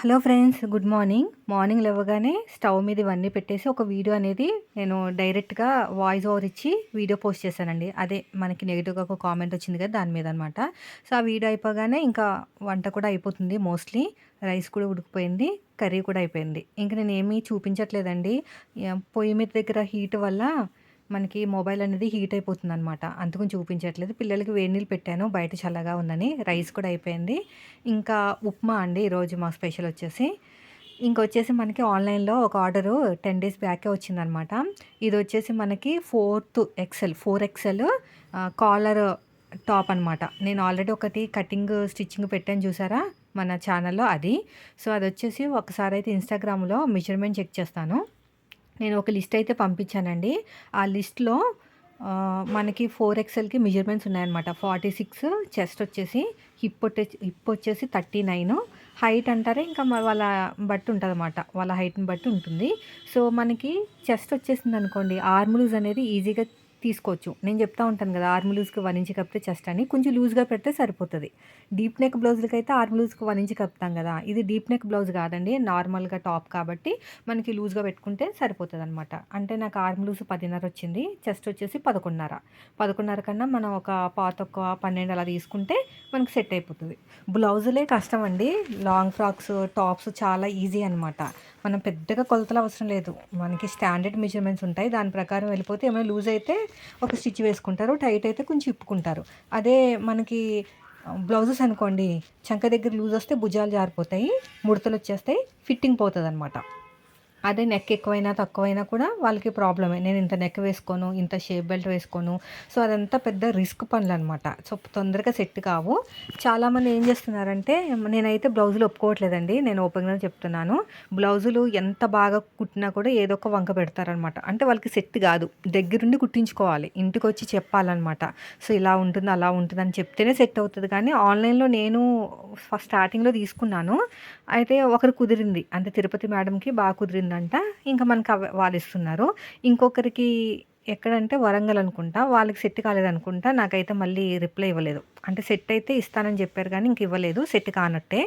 Hello friends good morning. Morning లేవగానే stove మీద ఇవన్నీ పెట్టేసి ఒక వీడియో అనేది నేను డైరెక్ట్గా వాయిస్ ఓవర్ ఇచ్చి వీడియో పోస్ట్ చేశానండి. అదే మనకి నెగిటివ్గా ఒక కామెంట్ వచ్చింది కదా దాని మీద అనమాట సో ఆ వీడియో అయిపోగానే ఇంకా వంట కూడా అయిపోతుంది మోస్ట్లీ. రైస్ కూడా ఉడికిపోయింది కర్రీ కూడా అయిపోయింది. ఇంకా నేను ఏమీ చూపించట్లేదండి పొయ్యి మీద దగ్గర హీట్ వల్ల మనకి మొబైల్ అనేది హీట్ అయిపోతుంది అనమాట అందుకని చూపించట్లేదు. పిల్లలకి వేడి నీళ్ళు పెట్టాను. బయట చల్లగా ఉందని రైస్ కూడా అయిపోయింది. ఇంకా ఉప్మా అండి ఈరోజు మా స్పెషల్ వచ్చేసి. ఇంకొచ్చేసి మనకి ఆన్లైన్లో ఒక ఆర్డరు టెన్ డేస్ బ్యాకే వచ్చిందనమాట ఇది వచ్చేసి మనకి fourth XL four XL collar top అనమాట నేను ఆల్రెడీ ఒకటి కటింగ్ స్టిచ్చింగ్ పెట్టాను చూసారా? మన ఛానల్లో అది. సో అది వచ్చేసి ఒకసారి అయితే ఇన్స్టాగ్రామ్లో మెజర్మెంట్ చెక్ చేస్తాను. నేను ఒక లిస్ట్ అయితే పంపించానండి. ఆ లిస్ట్లో మనకి ఫోర్ ఎక్స్ఎల్కి మెజర్మెంట్స్ ఉన్నాయన్నమాట. ఫార్టీ సిక్స్ చెస్ట్ వచ్చేసి హిప్ హిప్ వచ్చేసి థర్టీ నైన్ హైట్ అంటారే ఇంకా వాళ్ళ బట్టి ఉంటుంది అనమాట వాళ్ళ హైట్ని బట్టి ఉంటుంది. సో మనకి చెస్ట్ వచ్చేసింది అనుకోండి ఆర్మ్ అనేది ఈజీగా తీసుకోవచ్చు. నేను చెప్తా ఉంటాను కదా ఆర్మ్ లూజ్కి వన్ ఇంచ్ కప్పితే చెస్ట్ అని. కొంచెం లూజ్గా పెడితే సరిపోతుంది. డీప్ నెక్ బ్లౌజ్లకి అయితే ఆర్మ్ లూజ్కి వన్ ఇంచ్ కప్తాం కదా. ఇది డీప్ నెక్ బ్లౌజ్ కాదండి నార్మల్గా టాప్ కాబట్టి మనకి లూజ్గా పెట్టుకుంటే సరిపోతుంది అనమాట అంటే నాకు ఆర్మ్ లూజ్ పదిన్నర వచ్చింది చెస్ట్ వచ్చేసి పదకొండున్నర. పదకొండున్నర కన్నా మనం ఒక పాత ఒక పన్నెండు అలా తీసుకుంటే మనకి సెట్ అయిపోతుంది. బ్లౌజులే కష్టం అండి. లాంగ్ ఫ్రాక్స్ టాప్స్ చాలా ఈజీ అనమాట మనం పెద్దగా కొలతలు అవసరం లేదు. మనకి స్టాండర్డ్ మెజర్మెంట్స్ ఉంటాయి. దాని ప్రకారం వెళ్ళిపోతే ఏమైనా లూజ్ అయితే ఒక స్టిచ్ వేసుకుంటారు. టైట్ అయితే కొంచెం ఇప్పుకుంటారు. అదే మనకి బ్లౌజెస్ అనుకోండి. చంక దగ్గర లూజ్ వస్తే భుజాలు జారిపోతాయి. ముడతలు వచ్చేస్తాయి. ఫిట్టింగ్ పోతుంది అనమాట అదే నెక్ ఎక్కువైనా తక్కువైనా కూడా వాళ్ళకి ప్రాబ్లమే నేను ఇంత నెక్ వేసుకోను ఇంత షేప్ బెల్ట్ వేసుకోను. సో అదంతా పెద్ద రిస్క్ పనులు అనమాట సో తొందరగా సెట్ కావు. చాలామంది ఏం చేస్తున్నారంటే నేనైతే బ్లౌజులు ఒప్పుకోవట్లేదండి. నేను ఓపెన్గా చెప్తున్నాను. బ్లౌజులు ఎంత బాగా కుట్టినా కూడా ఏదో ఒక వంక పెడతారనమాట అంటే వాళ్ళకి సెట్ కాదు. దగ్గరుండి కుట్టించుకోవాలి. ఇంటికి వచ్చి చెప్పాలన్నమాట. సో ఇలా ఉంటుంది అలా ఉంటుంది అని చెప్తేనే సెట్ అవుతుంది. కానీ ఆన్లైన్లో నేను ఫస్ట్ స్టార్టింగ్లో తీసుకున్నాను. అయితే ఒకరు కుదిరింది. అంటే తిరుపతి మేడంకి బాగా కుదిరింది. ఉందంట. ఇంకా మనకు వాళ్ళు ఇస్తున్నారు ఇంకొకరికి ఎక్కడంటే వరంగల్ అనుకుంటా. వాళ్ళకి సెట్ కాలేదనుకుంటా. నాకైతే మళ్ళీ రిప్లై ఇవ్వలేదు. అంటే సెట్ అయితే ఇస్తానని చెప్పారు కానీ ఇంక ఇవ్వలేదు. సెట్ కానట్టే.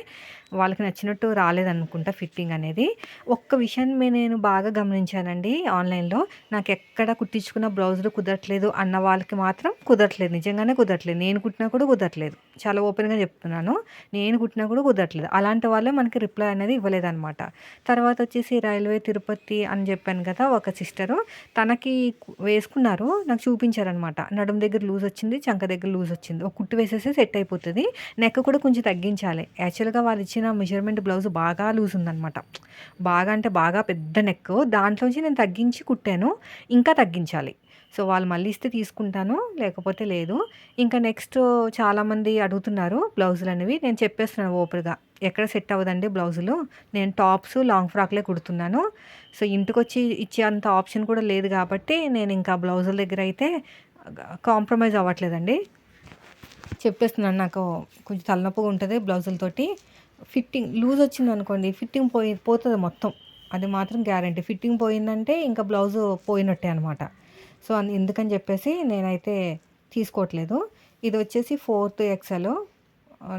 వాళ్ళకి నచ్చినట్టు రాలేదనుకుంటా ఫిట్టింగ్ అనేది. ఒక్క విషయాన్ని నేను బాగా గమనించానండి ఆన్లైన్లో. నాకు ఎక్కడ కుట్టించుకున్న బ్లౌజులు కుదరట్లేదు అన్న వాళ్ళకి మాత్రం కుదరట్లేదు. నిజంగానే కుదరట్లేదు. నేను కుట్టినా కూడా కుదరట్లేదు. చాలా ఓపెన్గా చెప్తున్నాను. నేను కుట్టినా కూడా కుదరట్లేదు. అలాంటి వాళ్ళే మనకి రిప్లై అనేది ఇవ్వలేదన్నమాట. తర్వాత వచ్చేసి రైల్వే తిరుపతి అని చెప్పాను కదా ఒక సిస్టరు. తనకి వేసుకున్నారు. నాకు చూపించారనమాట నడుము దగ్గర లూజ్ వచ్చింది చంక దగ్గర లూజ్ వచ్చింది. ఒక కుట్టు వేసేసి సెట్ అయిపోతుంది. నెక్ కూడా కొంచెం తగ్గించాలి. యాక్చువల్గా వాళ్ళు ఇచ్చిన మెజర్మెంట్ బ్లౌజ్ బాగా లూజ్ ఉందనమాట బాగా అంటే బాగా పెద్ద నెక్ దాంట్లోంచి నేను తగ్గించి కుట్టాను. ఇంకా తగ్గించాలి. సో వాళ్ళు మళ్ళీ ఇస్తే తీసుకుంటాను. లేకపోతే లేదు. ఇంకా నెక్స్ట్ చాలామంది అడుగుతున్నారు బ్లౌజులు అనేవి. నేను చెప్పేస్తున్నాను ఓపెన్గా. ఎక్కడ సెట్ అవ్వదండి బ్లౌజులు నేను టాప్స్ లాంగ్ ఫ్రాక్లే కుడుతున్నాను. సో ఇంటికి వచ్చి ఇచ్చే అంత ఆప్షన్ కూడా లేదు కాబట్టి నేను ఇంకా బ్లౌజుల దగ్గర అయితే కాంప్రమైజ్ అవ్వట్లేదండి. చెప్పేస్తున్నాను నాకు కొంచెం తలనొప్పిగా ఉంటుంది బ్లౌజులతోటి ఫిట్టింగ్ లూజ్ వచ్చింది అనుకోండి ఫిట్టింగ్ పోయి పోతుంది మొత్తం. అది మాత్రం గ్యారంటీ. ఫిట్టింగ్ పోయిందంటే ఇంకా బ్లౌజ్ పోయినట్టే అనమాట సో అందు ఎందుకని చెప్పేసి నేనైతే తీసుకోవట్లేదు. ఇది వచ్చేసి ఫోర్త్ ఎక్సెల్.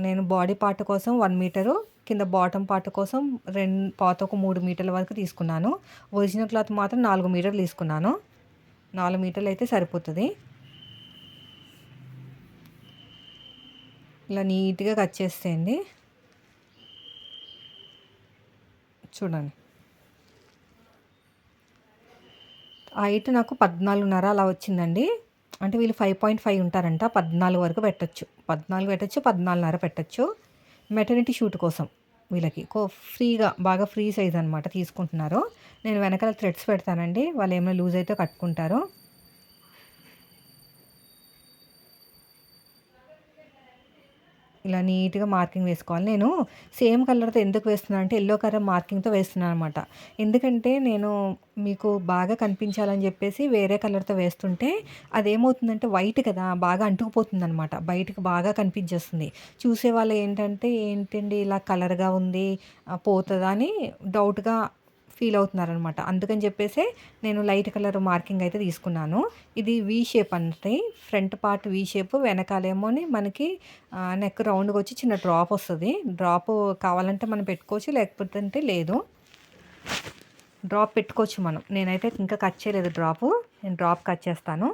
నేను బాడీ పార్ట్ కోసం వన్ మీటరు కింద బాటమ్ పార్ట్ కోసం రెండు పాత ఒక మూడు మీటర్ల వరకు తీసుకున్నాను. ఒరిజినల్ క్లాత్ మాత్రం నాలుగు మీటర్లు తీసుకున్నాను. నాలుగు మీటర్లు అయితే సరిపోతుంది. ఇలా నీట్గా కట్ చేసేయండి. చూడండి. హైట్ నాకు పద్నాలుగున్నర అలా వచ్చిందండి. అంటే వీళ్ళు ఫైవ్ పాయింట్ ఫైవ్ ఉంటారంట పద్నాలుగు వరకు పెట్టచ్చు. పద్నాలుగు పెట్టచ్చు పద్నాలుగున్నర పెట్టచ్చు. మెటర్నిటీ షూట్ కోసం వీళ్ళకి. కో ఫ్రీగా బాగా ఫ్రీ సైజ్ అనమాట తీసుకుంటున్నారు. నేను వెనకాల థ్రెడ్స్ పెడతానండి. వాళ్ళు ఏమైనా లూజ్ అయితే కట్టుకుంటారో. ఇలా నీట్గా మార్కింగ్ వేసుకోవాలి. నేను సేమ్ కలర్తో ఎందుకు వేస్తున్నాను అంటే ఎల్లో కలర్ మార్కింగ్తో వేస్తున్నాను అనమాట ఎందుకంటే నేను మీకు బాగా కనిపించాలని చెప్పేసి వేరే కలర్తో వేస్తుంటే అదేమవుతుందంటే వైట్ కదా బాగా అంటుకుపోతుంది అనమాట బయటకు బాగా కనిపించేస్తుంది. చూసే వాళ్ళు ఏంటంటే ఏంటండి ఇలా కలర్గా ఉంది పోతుందా? అని డౌట్గా ఫీల్ అవుతున్నారనమాట అందుకని చెప్పేసి నేను లైట్ కలర్ మార్కింగ్ అయితే తీసుకున్నాను. ఇది వీ షేప్ అంటే ఫ్రంట్ పార్ట్ వీ షేప్ వెనకాలేమోని మనకి నెక్ రౌండ్గా వచ్చి చిన్న డ్రాప్ వస్తుంది. డ్రాప్ కావాలంటే మనం పెట్టుకోవచ్చు లేకపోతే అంటే లేదు. డ్రాప్ పెట్టుకోవచ్చు మనం. నేనైతే ఇంకా కట్ చేయలేదు డ్రాప్ నేను డ్రాప్ కట్ చేస్తాను.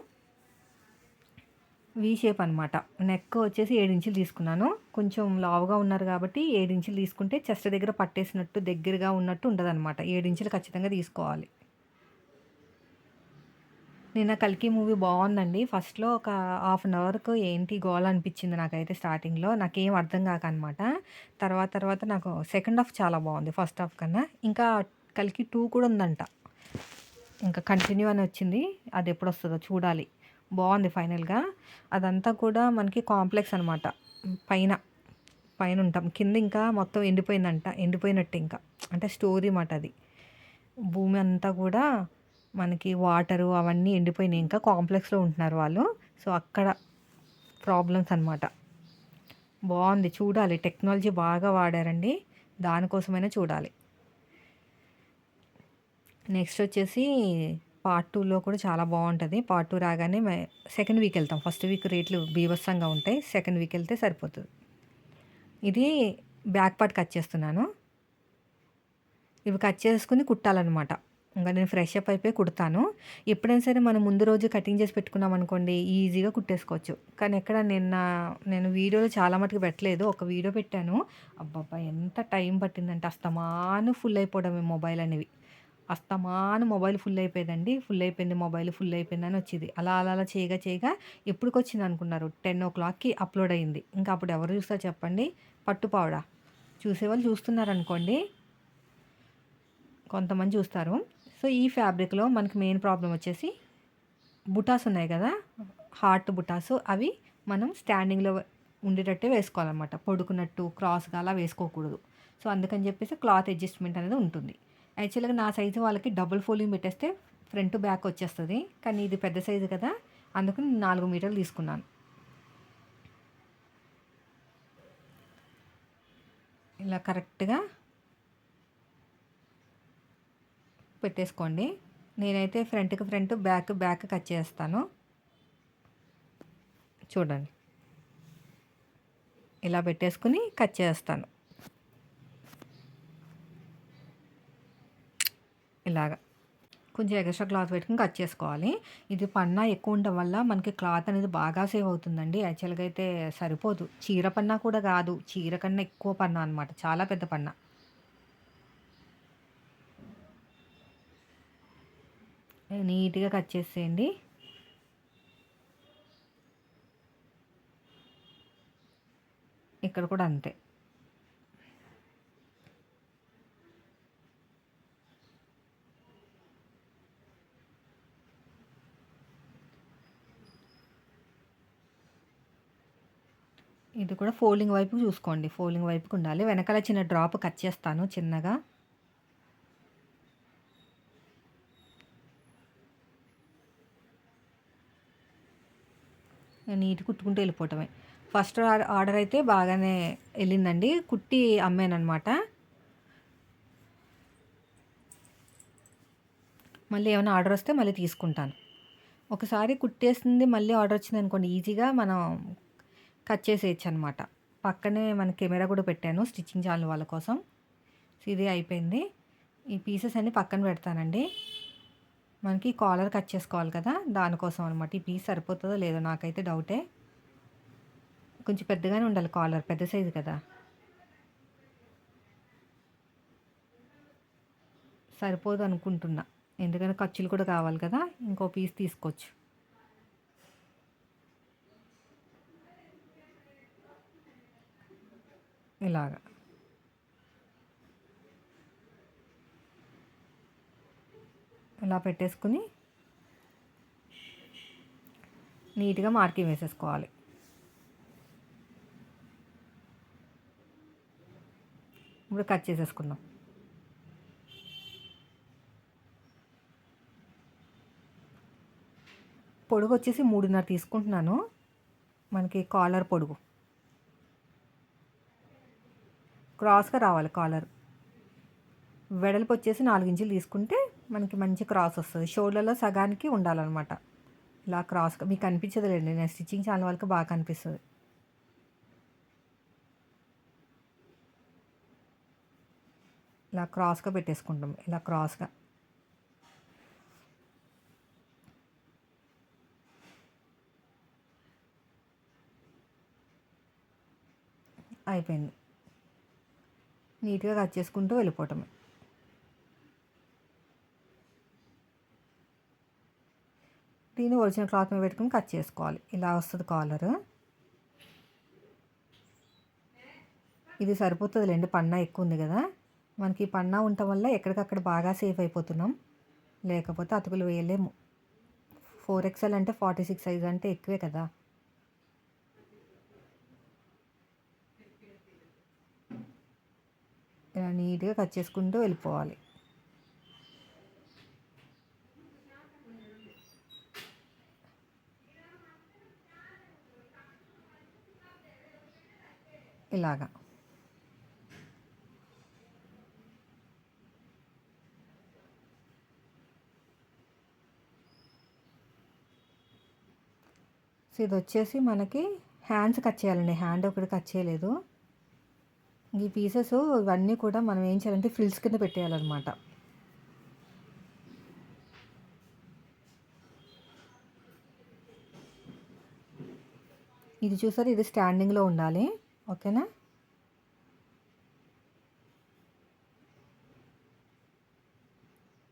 వీ షేప్ అనమాట నెక్ వచ్చేసి ఏడు ఇంచులు తీసుకున్నాను. కొంచెం లావుగా ఉన్నారు కాబట్టి ఏడు ఇంచులు తీసుకుంటే చెస్ట్ దగ్గర పట్టేసినట్టు దగ్గరగా ఉన్నట్టు ఉండదన్నమాట. ఏడు ఇంచులు ఖచ్చితంగా తీసుకోవాలి. నిన్న కల్కి మూవీ బాగుందండి. ఫస్ట్లో ఒక హాఫ్ అన్ అవర్కు ఏంటి గోల్ అనిపించింది నాకైతే స్టార్టింగ్లో నాకేం అర్థం కాక అనమాట తర్వాత తర్వాత నాకు సెకండ్ హాఫ్ చాలా బాగుంది ఫస్ట్ హాఫ్ కన్నా. ఇంకా కల్కి టూ కూడా ఉందంట. ఇంకా కంటిన్యూ అని వచ్చింది. అది ఎప్పుడు వస్తుందో చూడాలి. బాగుంది ఫైనల్గా. అదంతా కూడా మనకి కాంప్లెక్స్ అనమాట పైన పైన ఉంటాం. కింద ఇంకా మొత్తం ఎండిపోయిందంట. ఎండిపోయినట్టు ఇంకా. అంటే స్టోరీ మాట అది. భూమి అంతా కూడా మనకి వాటరు అవన్నీ ఎండిపోయినాయి. ఇంకా కాంప్లెక్స్లో ఉంటున్నారు వాళ్ళు. సో అక్కడ ప్రాబ్లమ్స్ అనమాట బాగుంది. చూడాలి. టెక్నాలజీ బాగా వాడారండి. దానికోసమైనా చూడాలి. నెక్స్ట్ వచ్చేసి పార్ట్ టూలో కూడా చాలా బాగుంటుంది. పార్ట్ టూ రాగానే సెకండ్ వీక్ వెళ్తాం. ఫస్ట్ వీక్ రేట్లు బీభత్సంగా ఉంటాయి. సెకండ్ వీక్ వెళ్తే సరిపోతుంది. ఇది బ్యాక్ పార్ట్ కట్ చేస్తున్నాను. ఇవి కట్ చేసుకుని కుట్టాలన్నమాట. ఇంకా నేను ఫ్రెష్ అప్ అయిపోయి కుడతాను. ఎప్పుడైనా సరే మనం ముందు రోజు కటింగ్ చేసి పెట్టుకున్నాం అనుకోండి ఈజీగా కుట్టేసుకోవచ్చు. కానీ ఎక్కడ నిన్న నేను వీడియోలో చాలా మటుకు పెట్టలేదు. ఒక వీడియో పెట్టాను. అబ్బాబ్బా ఎంత టైం పట్టిందంటే అస్తమాను ఫుల్ అయిపోవడమే మొబైల్ అనేవి. అస్తమాను మొబైల్ ఫుల్ అయిపోయిందండి ఫుల్ అయిపోయింది మొబైల్ ఫుల్ అయిపోయిందని వచ్చింది. అలా అలా అలా చేయగా చేయగా ఎప్పుడుకి వచ్చింది అనుకున్నారు. టెన్ ఓ క్లాక్కి అప్లోడ్ అయింది ఇంకా అప్పుడు ఎవరు చూస్తారు చెప్పండి. పట్టుపావడా చూసేవాళ్ళు చూస్తున్నారు అనుకోండి కొంతమంది చూస్తారు. సో ఈ ఫ్యాబ్రిక్లో మనకి మెయిన్ ప్రాబ్లం వచ్చేసి బుటాస్ ఉన్నాయి కదా? హార్ట్ బుటాస్. అవి మనం స్టాండింగ్లో ఉండేటట్టే వేసుకోవాలన్నమాట. పడుకున్నట్టు క్రాస్గా అలా వేసుకోకూడదు. సో అందుకని చెప్పేసి క్లాత్ అడ్జస్ట్మెంట్ అనేది ఉంటుంది. యాక్చువల్గా నా సైజు వాళ్ళకి డబుల్ ఫోలింగ్ పెట్టేస్తే ఫ్రంట్ బ్యాక్ వచ్చేస్తుంది. కానీ ఇది పెద్ద సైజు కదా అందుకు నాలుగు మీటర్లు తీసుకున్నాను. ఇలా కరెక్ట్గా పెట్టేసుకోండి. నేనైతే ఫ్రంట్కి ఫ్రంట్ బ్యాక్ బ్యాక్ కట్ చేస్తాను. చూడండి. ఇలా పెట్టేసుకుని కట్ చేస్తాను. ఇలాగ. కొంచెం ఎక్స్ట్రా క్లాత్ పెట్టుకుని కట్ చేసుకోవాలి. ఇది పన్నా ఎక్కువ ఉండడం వల్ల మనకి క్లాత్ అనేది బాగా సేవ్ అవుతుందండి. యాక్చువల్గా అయితే సరిపోదు. చీర పన్నా కూడా కాదు. చీర కన్నా ఎక్కువ పన్నా అనమాట చాలా పెద్ద పన్నా. నీట్గా కట్ చేసేయండి. ఇక్కడ కూడా అంతే. ఇది కూడా ఫోల్డింగ్ వైపు చూసుకోండి. ఫోల్డింగ్ వైపుకు ఉండాలి. వెనకాల చిన్న డ్రాప్ కట్ చేస్తాను చిన్నగా. నీట్ కుట్టుకుంటూ వెళ్ళిపోవటమే. ఫస్ట్ ఆర్డర్ అయితే బాగానే వెళ్ళిందండి. కుట్టి అమ్మానమాట మళ్ళీ ఏమైనా ఆర్డర్ వస్తే మళ్ళీ తీసుకుంటాను. ఒకసారి కుట్టేసింది మళ్ళీ ఆర్డర్ వచ్చింది అనుకోండి ఈజీగా మనం కట్ చేసేయచ్చు అనమాట పక్కనే మన కెమెరా కూడా పెట్టాను స్టిచ్చింగ్ ఛానల్ వాళ్ళ కోసం. ఇది అయిపోయింది. ఈ పీసెస్ అన్నీ పక్కన పెడతానండి. మనకి కాలర్ కట్ చేసుకోవాలి కదా దానికోసం అనమాట. ఈ పీస్ సరిపోతుందో లేదో నాకైతే డౌటే. కొంచెం పెద్దగానే ఉండాలి కాలర్ పెద్ద సైజు కదా. సరిపోదు అనుకుంటున్నా. ఎందుకంటే ఖర్చులు కూడా కావాలి కదా ఇంకో పీస్ తీసుకోవచ్చు. ఇలాగా. ఇలా పెట్టేసుకుని నీట్గా మార్కింగ్ వేసేసుకోవాలి. ఇప్పుడు కట్ చేసేసుకుందాం. పొడుగు వచ్చేసి మూడున్నర తీసుకుంటున్నాను. మనకి కాలర్ పొడుగు. క్రాస్గా రావాలి కాలర్. వెడల్పు వచ్చేసి నాలుగు ఇంచులు తీసుకుంటే మనకి మంచి క్రాస్ వస్తుంది. షోల్డర్లో సగానికి ఉండాలన్నమాట. ఇలా క్రాస్గా మీకు కనిపించదులేండి నేను స్టిచ్చింగ్ ఛానల్ వాళ్ళకి బాగా కనిపిస్తుంది. ఇలా క్రాస్గా పెట్టేసుకుంటాం. ఇలా క్రాస్గా. అయిపోయింది. నీట్గా కట్ చేసుకుంటూ వెళ్ళిపోవటమే. దీన్ని ఒరిజినల్ క్లాత్ మీద పెట్టుకుని కట్ చేసుకోవాలి. ఇలా వస్తుంది కాలర్. ఇది సరిపోతుందిలేండి పన్నా ఎక్కువ ఉంది కదా. మనకి పన్నా ఉండటం వల్ల ఎక్కడికక్కడ బాగా సేఫ్ అయిపోతున్నాం. లేకపోతే అతుకులు వేయలేము. ఫోర్ ఎక్స్ఎల్ అంటే ఫార్టీ సిక్స్ సైజ్ అంటే ఎక్కువే కదా. ఇలా నీట్గా కట్ చేసుకుంటూ వెళ్ళిపోవాలి. ఇలాగా. సో ఇది వచ్చేసి మనకి హ్యాండ్స్ కట్ చేయాలండి. హ్యాండ్ ఒకటి కట్ చేయలేదు. ఈ పీసెస్ ఇవన్నీ కూడా మనం ఏం చేయాలంటే ఫ్రిల్స్ కింద పెట్టేయాలన్నమాట. ఇది చూసారు? ఇది స్టాండింగ్లో ఉండాలి. ఓకేనా?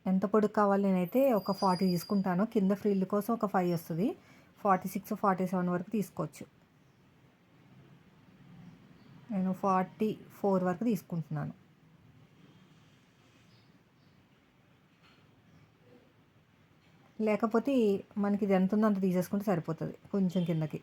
ఎంత పొడుగు కావాలి నేనైతే ఒక ఫార్టీ తీసుకుంటాను. కింద ఫ్రిల్ కోసం ఒక ఫైవ్ వస్తుంది. ఫార్టీ సిక్స్ ఫార్టీ సెవెన్ వరకు తీసుకోవచ్చు. నేను ఫార్టీ ఫోర్ వరకు తీసుకుంటున్నాను. లేకపోతే మనకి ఇది ఎంత ఉందో అంత తీసేసుకుంటే సరిపోతుంది కొంచెం కిందకి.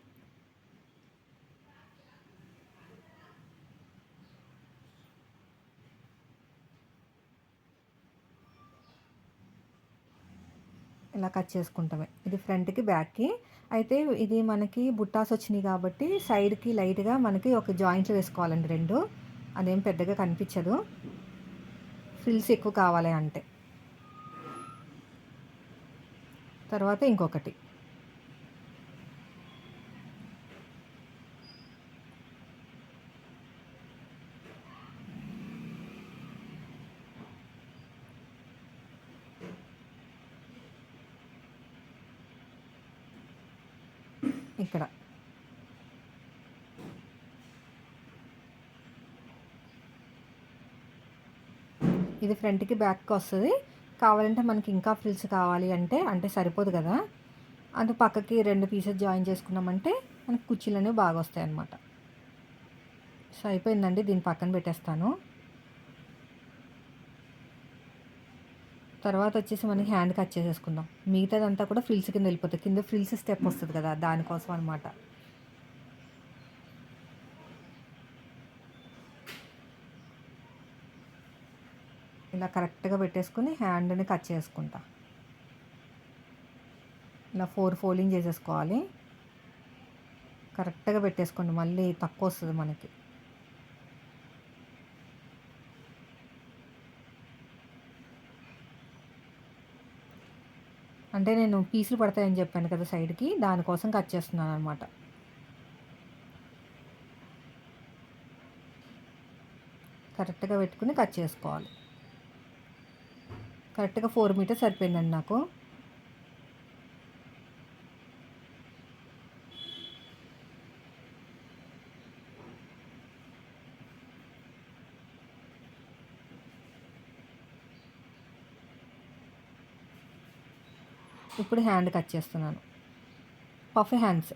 ఇలా కట్ చేసుకుంటామే. ఇది ఫ్రంట్కి బ్యాక్కి అయితే ఇది మనకి బుట్టాస్ వచ్చినాయి కాబట్టి సైడ్కి లైట్గా మనకి ఒక జాయింట్లు వేసుకోవాలండి రెండు. అదేం పెద్దగా కనిపించదు. ఫ్రిల్స్ ఎక్కువ కావాలి అంటే. తర్వాత ఇంకొకటి. ఇక్కడ. ఇది ఫ్రంట్కి బ్యాక్కి వస్తుంది. కావాలంటే మనకి ఇంకా ఫ్రిల్స్ కావాలి అంటే అంటే సరిపోదు కదా. అది పక్కకి రెండు పీసెస్ జాయిన్ చేసుకున్నామంటే మనకి కుర్చీలు అనేవి బాగా వస్తాయి అన్నమాట సో అయిపోయిందండి. దీన్ని పక్కన పెట్టేస్తాను. తర్వాత వచ్చేసి మనకి హ్యాండ్ కట్ చేసేసుకుందాం. మిగతాదంతా కూడా ఫ్రిల్స్ కింద వెళ్ళిపోతుంది కింద ఫ్రిల్స్ స్టెప్ వస్తుంది కదా దానికోసం అనమాట ఇలా కరెక్ట్గా పెట్టేసుకుని హ్యాండ్ని కట్ చేసుకుంటా. ఇలా ఫోర్ ఫోల్డింగ్ చేసేసుకోవాలి. కరెక్ట్గా పెట్టేసుకోండి. మళ్ళీ తక్కువ వస్తుంది మనకి. అంటే నేను పీసులు పడతాయని చెప్పాను కదా సైడ్కి దానికోసం కట్ చేస్తున్నాను అనమాట కరెక్ట్గా పెట్టుకుని కట్ చేసుకోవాలి. కరెక్ట్గా ఫోర్ మీటర్స్ సరిపోయిందండి నాకు. ఇప్పుడు హ్యాండ్ కట్ చేస్తున్నాను. Puff hands.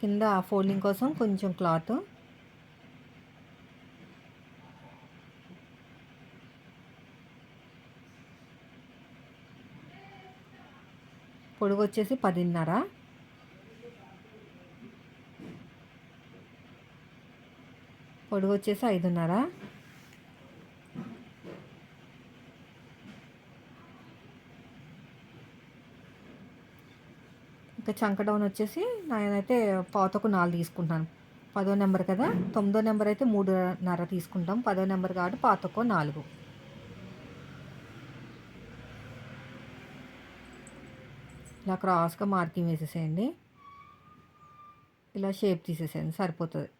కింద ఫోల్డింగ్ కోసం కొంచెం క్లాత్. పొడుగు వచ్చేసి పదిన్నర. పొడుగు వచ్చేసి ఐదున్నర. ఇంకా చంక డౌన్ వచ్చేసి నేనైతే పాతకు నాలుగు తీసుకుంటాను పదో నెంబర్ కదా? తొమ్మిదో నెంబర్ అయితే మూడున్నర తీసుకుంటాం. పదో నెంబర్ కాబట్టి పాతకో నాలుగు. ఇలా క్రాస్గా మార్కింగ్ వేసేసేయండి. ఇలా షేప్ తీసేసేయండి. సరిపోతుంది.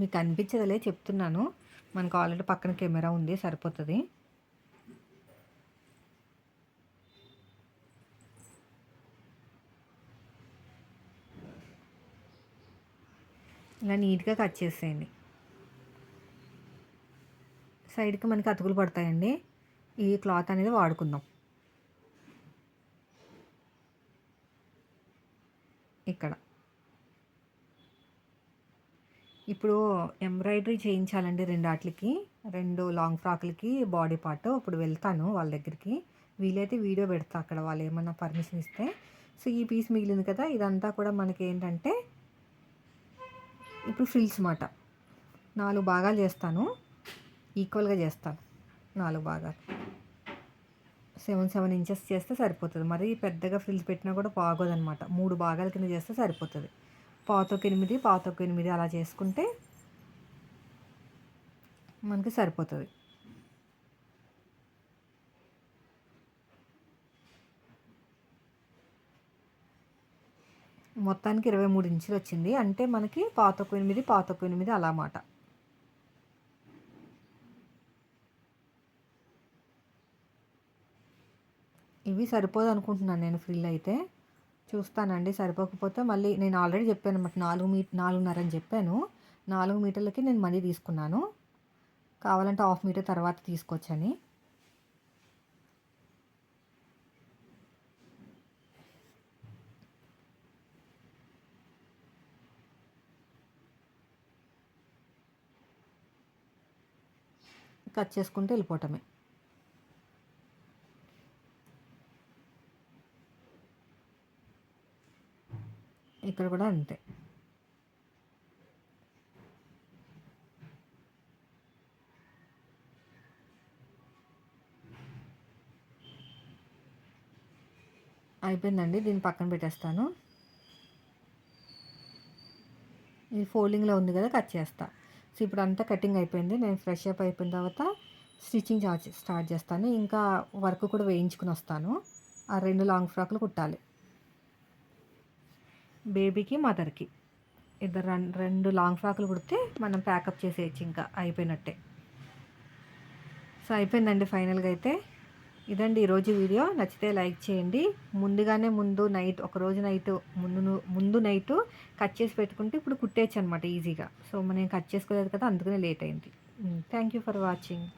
మీకు అనిపించదులే చెప్తున్నాను. మనకు ఆల్రెడీ పక్కన కెమెరా ఉంది సరిపోతుంది. ఇలా నీట్గా కట్ చేసేయండి. సైడ్కి మనకి అతుకులు పడతాయండి. ఈ క్లాత్ అనేది వాడుకుందాం. ఇక్కడ. ఇప్పుడు ఎంబ్రాయిడరీ చేయించాలండి రెండు వాటికి రెండు లాంగ్ ఫ్రాక్లకి బాడీ పార్ట్. ఇప్పుడు వెళ్తాను వాళ్ళ దగ్గరికి. వీలైతే వీడియో పెడతా అక్కడ వాళ్ళు ఏమన్నా పర్మిషన్ ఇస్తే. సో ఈ పీస్ మిగిలింది కదా ఇదంతా కూడా మనకి ఏంటంటే ఇప్పుడు ఫ్రిల్స్ మాట. నాలుగు భాగాలు చేస్తాను. ఈక్వల్గా చేస్తాను నాలుగు భాగాలు. సెవెన్ సెవెన్ ఇంచెస్ చేస్తే సరిపోతుంది. మరి పెద్దగా ఫ్రిల్స్ పెట్టినా కూడా బాగోదన్నమాట. మూడు భాగాల కింద చేస్తే సరిపోతుంది. పాతొక ఎనిమిది పాతొక ఎనిమిది అలా చేసుకుంటే మనకి సరిపోతుంది. మొత్తానికి ఇరవై మూడు ఇంచులు వచ్చింది. అంటే మనకి పాతొక ఎనిమిది పాతొక ఎనిమిది అలా మాట. ఇవి సరిపోదు అనుకుంటున్నాను నేను ఫ్రిల్ అయితే. చూస్తానండి సరిపోకపోతే మళ్ళీ నేను ఆల్రెడీ చెప్పాను అనమాట నాలుగు మీ నాలుగున్నర అని చెప్పాను. నాలుగు మీటర్లకి నేను మళ్ళీ తీసుకున్నాను. కావాలంటే హాఫ్ మీటర్ తర్వాత తీసుకొచ్చని కట్ చేసుకుంటే వెళ్ళిపోవటమే. ఇక్కడ కూడా అంతే. అయిపోయిందండి దీన్ని పక్కన పెట్టేస్తాను. ఇది ఫోల్డింగ్లో ఉంది కదా కట్ చేస్తా. సో ఇప్పుడు అంతా కటింగ్ అయిపోయింది నేను ఫ్రెష్ అప్ అయిపోయిన తర్వాత స్టిచ్చింగ్ స్టార్ట్ చేస్తాను. ఇంకా వర్క్ కూడా వేయించుకుని వస్తాను. ఆ రెండు లాంగ్ ఫ్రాక్లు కుట్టాలి. బేబీకి మదర్కి. ఇద్దరు రెండు లాంగ్ ఫ్రాక్లు కుడితే మనం ప్యాకప్ చేసేయచ్చు ఇంకా. అయిపోయినట్టే. సో అయిపోయిందండి ఫైనల్గా అయితే. ఇదండి ఈరోజు వీడియో. నచ్చితే లైక్ చేయండి. ముందుగానే ముందు నైట్ ఒక రోజు నైట్ ముందు ముందు నైట్ కట్ చేసి పెట్టుకుంటే ఇప్పుడు కుట్టేయచ్చు అనమాట ఈజీగా. సో మనం కట్ చేసుకోలేదు కదా అందుకనే లేట్ అయింది. Thank you for watching.